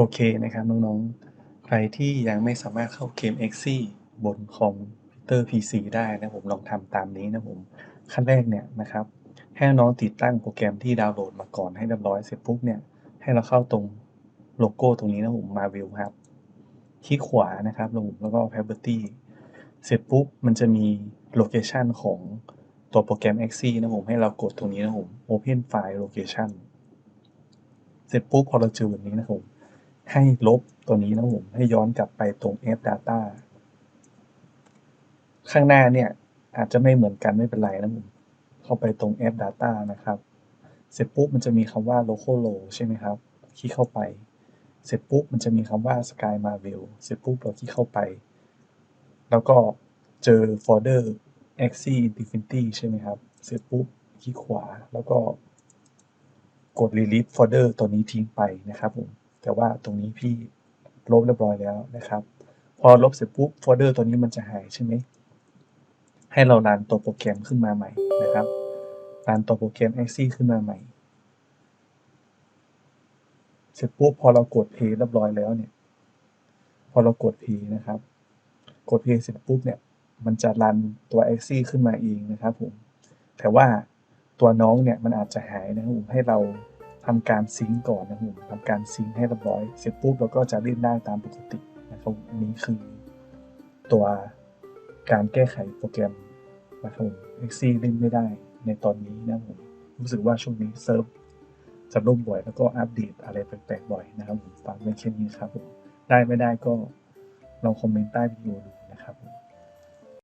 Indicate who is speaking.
Speaker 1: โอเคนะครับน้องๆ ใครที่ยังไม่สามารถเข้าเกม x ซี่บนคอมพิวเตอร์ PC ได้นะผมลองทำตามนี้นะผมขั้นแรกเนี่ยนะครับให้น้องติดตั้งโปรแกรมที่ดาวน์โหลดมาก่อนให้เรียบร้อยเสร็จปุ๊บเนี่ยให้เราเข้าตรงโลโก้ตรงนี้นะผม Marvel ครับคลิกขวานะครับลงแล้วก็ Property เสร็จปุ๊บมันจะมีโลเคชันของตัวโปรแกรม x ซี่นะผมให้เรากดตรงนี้นะผม Open File Location เสร็จปุ๊บพอเราเจอแบบนี้นะผม ให้ลบตัวนี้นะผมให้ย้อนกลับไปตรง F Data ข้างหน้าเนี่ยอาจจะไม่เหมือนกันไม่เป็นไรนะผมเข้าไปตรง F Data นะครับ เสร็จปุ๊บมันจะมีคำว่า local row ใช่ไหมครับ คลิกเข้าไป เสร็จปุ๊บมันจะมีคำว่า Sky Marvel เสร็จปุ๊บเราคลิกเข้าไป แล้วก็เจอโฟลเดอร์ Axie Infinity ใช่ไหมครับ เสร็จปุ๊บคลิกขวาแล้วก็กด Release Folder ตัวนี้ทิ้งไปนะครับผม แต่ว่าตรงนี้พี่ลบเรียบร้อยแล้วนะครับ พอลบเสร็จปุ๊บโฟลเดอร์ตัวนี้มันจะหายใช่ไหมให้เรารันตัวโปรแกรมขึ้นมาใหม่นะครับรันตัวโปรแกรม Axie ขึ้นมาใหม่ เสร็จปุ๊บพอเรากด Play เรียบร้อยแล้วเนี่ย พอเรากด Play นะครับ กด Play เสร็จปุ๊บเนี่ย มันจะรันตัว Axie ขึ้นมาเองนะครับผม แต่ว่าตัวน้องเนี่ยมันอาจจะหายนะครับผมให้เรา ทำการซิงก์ก่อนนะครับผมทำการซิงก์ให้เรียบร้อย เสร็จปุ๊บเราก็จะเล่นได้ตามปกตินะครับอันนี้คือตัวการแก้ไขโปรแกรมนะครับผม Axie เล่นไม่ได้ในตอนนี้นะครับผมรู้สึกว่าช่วงนี้เซิร์ฟจะล่มบ่อยแล้วก็อัปเดตอะไรแปลกๆบ่อยนะครับผมฝากไว้แค่นี้ครับผมได้ไม่ได้ก็ลองคอมเมนต์ใต้วิดีโอดู